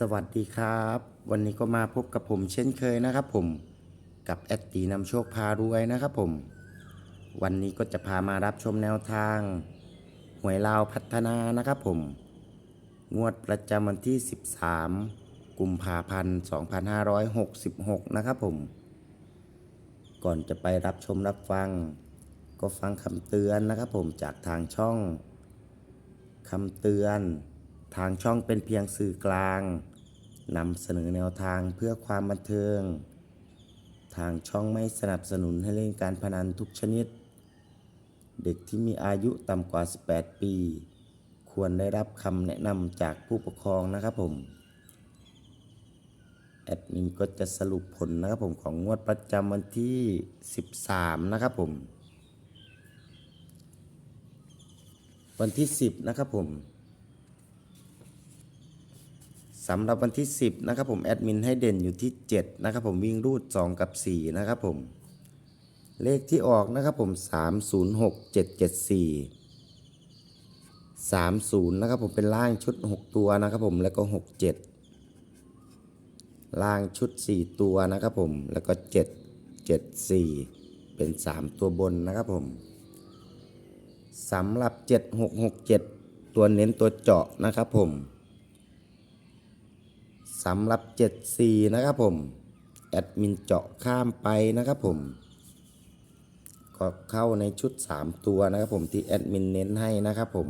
สวัสดีครับ วันนี้ก็มาพบกับผมเช่นเคยนะครับผมกับแอดตีนำโชคพารวยนะครับผม วันนี้ก็จะพามารับชมแนวทาง หวยลาวพัฒนานะครับผม งวดประจำวันที่ 13 กุมภาพันธ์ 2566 นะครับผม ก่อนจะไปรับชมรับฟัง ก็ฟังคำเตือนนะครับผมจากทางช่องคำเตือน ทางช่องเป็นเพียงสื่อกลางนำเสนอแนวทางเพื่อความบันเทิง ทางช่องไม่สนับสนุนให้เล่นการพนันทุกชนิด เด็กที่มีอายุต่ำกว่า 18 ปี ควรได้รับคำแนะนำจากผู้ปกครองนะครับผม แอดมินก็จะสรุปผลนะครับผมของงวดประจำวันที่ 13 นะครับผม วันที่ 10 นะครับผม สำหรับวันที่ 10 นะครับผมแอดมินให้เด่นอยู่ที่ 7 นะครับผมวิ่งรูด 2 กับ 4 นะครับผม เลขที่ออกนะครับผม 306774 30 นะครับผมเป็นล่างชุด 6 ตัวนะครับผมแล้วก็ 67 ล่างชุด 4 ตัวนะครับผมแล้วก็ 7 7 4 เป็น 3 ตัวบนนะครับผมสำหรับ 7667 ตัวเน้นตัวเจาะนะครับผม สำหรับ 74 นะครับผมแอดมินเจาะข้ามไปนะครับผมก็เข้าในชุด 3 ตัวนะครับผมที่แอดมินเน้นให้นะครับผม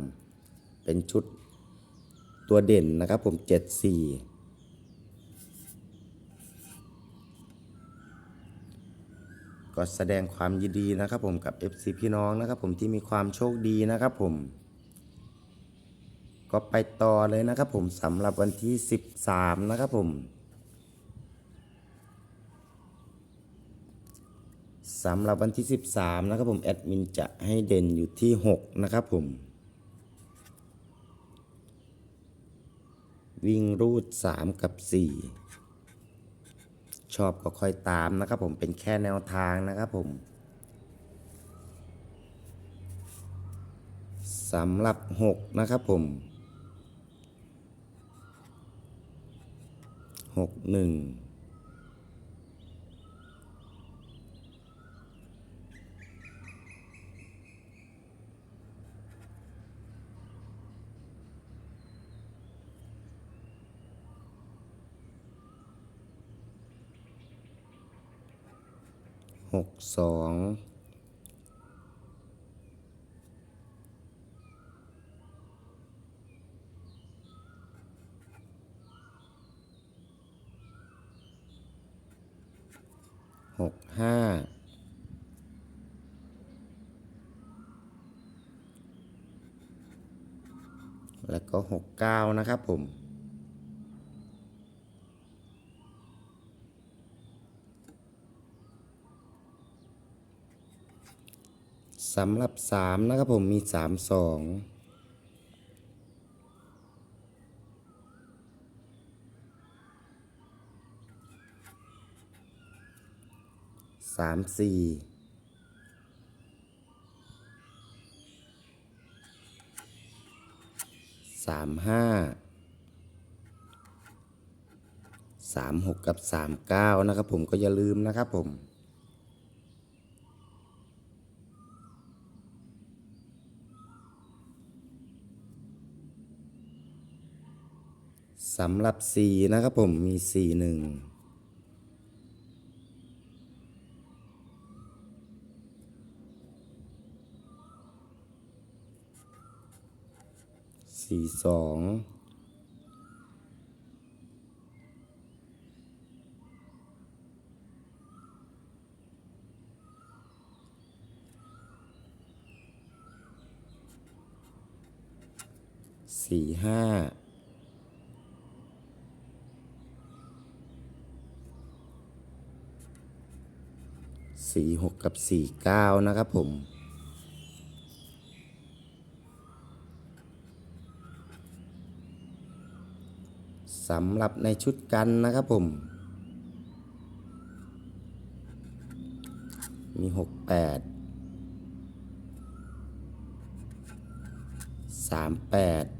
เป็นชุดตัวเด่นนะครับผม 74ก็แสดงความยินดีนะครับผมกับ FC พี่น้องนะครับผมที่มีความโชคดีนะครับผม ก็ไปต่อเลยนะครับผมสำหรับวันที่ 13 นะครับผมสำหรับวันที่ 13 นะครับผมแอดมินจะให้เด่นอยู่ที่ 6 นะครับผม วิ่งรูด 3 กับ 4 ชอบก็ค่อยตามนะครับผมเป็นแค่แนวทางนะครับผมสำหรับ 6 นะครับผม หกหนึ่งหกสอง หกห้าแล้วก็หกเก้านะครับผมสำหรับสามนะครับผมมีสามสอง สามสี่สามห้าสามหกกับสามเก้านะครับผมก็อย่าลืมนะครับผมสำหรับ 4 นะครับผมมี 4 1 สี่สองสี่ห้าสี่หกกับสี่เก้านะครับผม สำหรับในชุดกันนะครับผม มี 6 8 3 8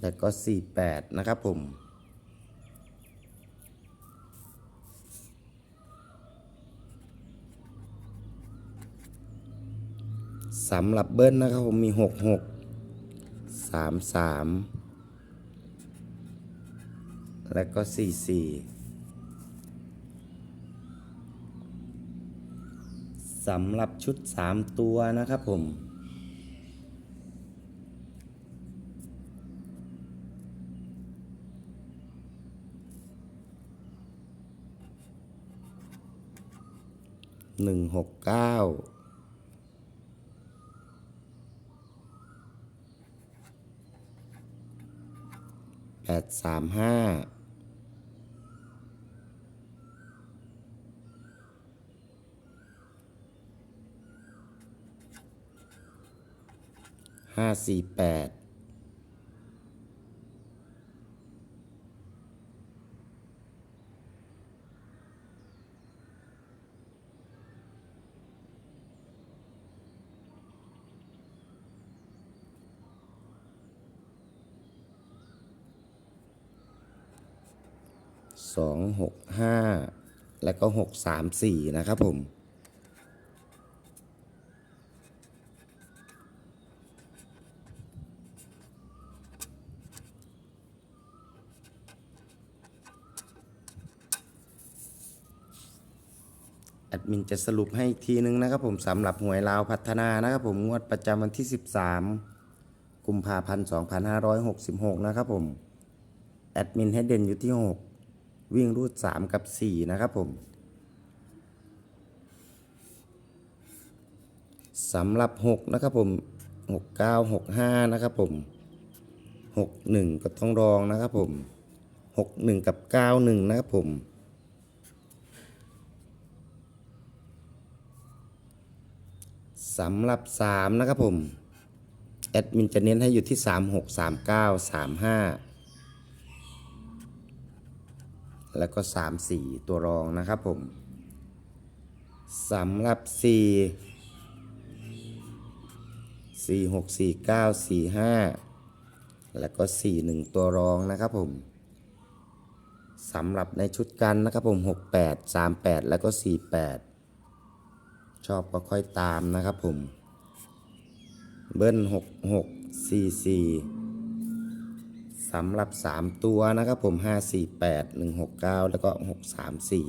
แล้วก็ 48 นะครับผม สำหรับเบิ้ลนะครับผมมี66 33แล้วก็44สำหรับชุด3ตัวนะครับผมหนึ่งหกเก้า ดสามห้าห้าสี่แปด สองหกห้าแล้วก็หกสามสี่นะครับผม แอดมินจะสรุปให้อีกทีนึงนะครับผมสำหรับหวยลาวพัฒนานะครับผมงวดประจำวันที่ 13 กุมภาพันธ์ 2566 นะครับผม แอดมินให้เด่นอยู่ที่ 6 วิ่งรูด 3 กับ 4 นะครับผมสำหรับ 6 นะครับผม 69 65 นะครับผม 61 ก็ต้องรองนะครับผม 61 กับ 91 นะครับผมสำหรับ 3 นะครับผม แอดมินจะเน้นให้อยู่ที่ 36 39 35 แล้วก็34ตัวรองนะครับผมสำหรับ4 4 6 4 9 4 5แล้วก็4 1ตัวรองนะครับผมสำหรับในชุดกันนะครับผม68 38แล้วก็48ชอบก็ค่อยตามนะครับผม เบิ้ลหกหกสี่สี่ สำหรับสามตัวนะครับผมห้าสี่แปดหนึ่งหกเก้าแล้วก็หกสามสี่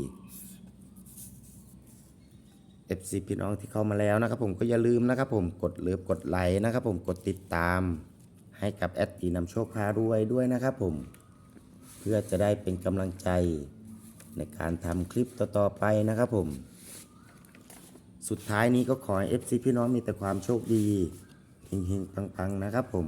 FC พี่น้องที่เข้ามาแล้วนะครับผมก็อย่าลืมนะครับผมกดเลือบกดไลค์นะครับผมกดติดตาม ให้กับแอดตีนำโชคพารวยด้วยนะครับผม เพื่อจะได้เป็นกำลังใจในการทำคลิปต่อๆไปนะครับผม สุดท้ายนี้ก็ขอให้ FC พี่น้องมีแต่ความโชคดีเฮงๆปังๆนะครับผม